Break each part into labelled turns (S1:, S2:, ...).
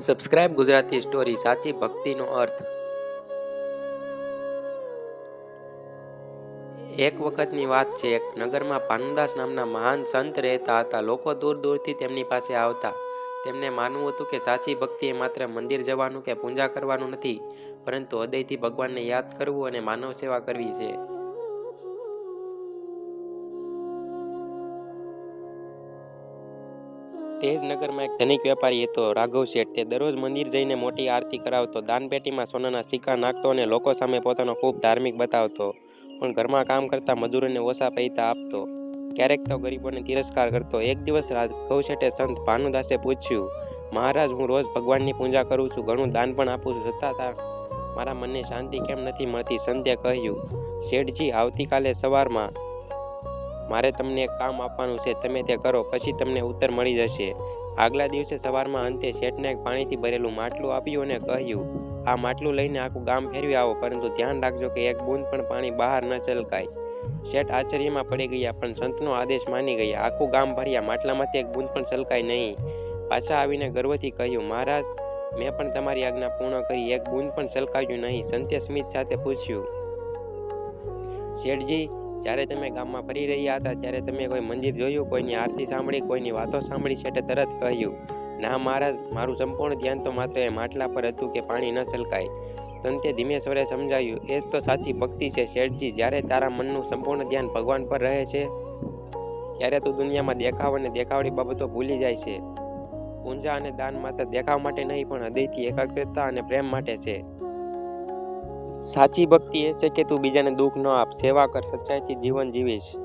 S1: Subscribe Gujarati story સાચી ભક્તિનો અર્થ. એક વખતની વાત છે, એક નગરમાં પાનુદાસ નામના મહાન સંત રહેતા હતા. લોકો દૂર દૂરથી તેમની પાસે આવતા. તેમને માનવું હતું કે સાચી ભક્તિ એ માત્ર મંદિર જવાનું કે પૂજા કરવાનું નથી, પરંતુ હૃદયથી ભગવાનને યાદ કરવું અને માનવ સેવા કરવી છે. તે જ નગરમાં એક ધનિક વેપારી હતો, રાઘવ શેઠ. તે દરરોજ મંદિર જઈને મોટી આરતી કરાવતો, દાનપેટીમાં સોનાના સિક્કા નાખતો અને લોકો સામે પોતાનો ખૂબ ધાર્મિક બતાવતો. પણ ઘરમાં કામ કરતા મજૂરોને ઓછા પૈસા આપતો. ક્યારેક તો ગરીબોને તિરસ્કાર કરતો. એક દિવસ રાઘવ શેઠે સંત ભાનુદાસે પૂછ્યું, મહારાજ, હું રોજ ભગવાનની પૂજા કરું છું, ઘણું દાન પણ આપું છું. છતાં મારા મનને શાંતિ કેમ નથી મળતી? સંધ્યા કહ્યું, શેઠજી, આવતીકાલે સવારમાં મારે તમને એક કામ આપવાનું છે, તમે તે કરો, પછી તમને ઉત્તર મળી જશે. આગલા દિવસે સવારમાં અંતે શેઠને એક પાણીથી ભરેલું માટલું આપ્યું અને કહ્યું, આ માટલું લઈને આખું ગામ ફેરવી આવો, પરંતુ ધ્યાન રાખજો કે એક બૂંદ પણ પાણી બહાર ન છલકાય. શેઠ આશ્ચર્યમાં પડી ગયા, પણ સંતનો આદેશ માની ગયા, આખું ગામ ભર્યા, માટલામાંથી એક બૂંદ પણ છલકાય નહીં. પાછા આવીને ગર્વથી કહ્યું, મહારાજ, મેં પણ તમારી આજ્ઞા પૂર્ણ કરી, એક બૂંદ પણ છલકાવ્યું નહીં. સંતે સ્મિત સાથે પૂછ્યું, શેઠજી જ્યારે તમે ગામમાં ફરી રહ્યા હતા, ત્યારે તમે કોઈ મંદિર જોયું, કોઈની આરતી સાંભળી, કોઈની વાતો સાંભળી શેઠે તરત કહ્યું, ના મહારાજ, મારું સંપૂર્ણ ધ્યાન તો માત્ર એ માટલા પર હતું કે પાણી ન છલકાય. સંતે ધીમે સ્વરે સમજાવ્યું, એ જ તો સાચી ભક્તિ છે, શેઠજી. જ્યારે તારા મનનું સંપૂર્ણ ધ્યાન ભગવાન પર રહે છે, ત્યારે તું દુનિયામાં દેખાવ અને દેખાવડી બાબતો ભૂલી જાય છે. પૂંજા અને દાન માત્ર દેખાવ માટે નહીં, પણ હૃદયથી એકાગ્રતા અને પ્રેમ માટે છે. સાચી ભક્તિ એ છે કે તું બીજાને દુઃખ ન આપ, સેવા કર, સચ્ચાઈથી જીવન જીવીશ.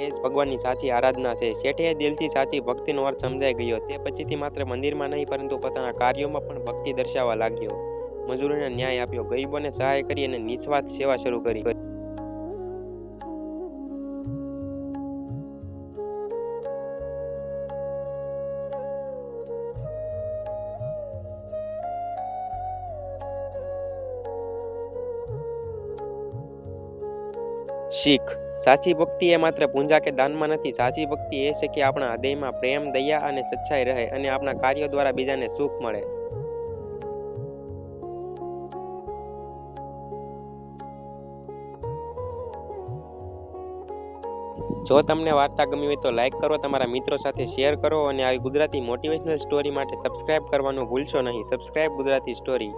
S1: એ જ ભગવાનની સાચી આરાધના છે. શેઠે દિલથી સાચી ભક્તિનો અર્થ સમજાઈ ગયો. તે પછીથી માત્ર મંદિરમાં નહીં, પરંતુ પોતાના કાર્યોમાં પણ ભક્તિ દર્શાવવા લાગ્યો. મજૂરોને ન્યાય આપ્યો. ગરીબોને સહાય કરી અને નિસ્વાર્થ સેવા શરૂ કરી. શીખ. સાચી ભક્તિ એ માત્ર પૂંજા કે દાનમાં નથી. સાચી ભક્તિ એ છે કે આપણા હૃદયમાં પ્રેમ, દયા અને સચ્ચાઈ રહે અને આપણા કાર્યો દ્વારા બીજાને સુખ મળે. જો તમને વાર્તા ગમી હોય તો લાઇક કરો, તમારા મિત્રો સાથે શેર કરો અને આવી ગુજરાતી મોટિવેશનલ સ્ટોરી માટે સબસ્ક્રાઇબ કરવાનું ભૂલશો નહીં. Subscribe Gujarati story.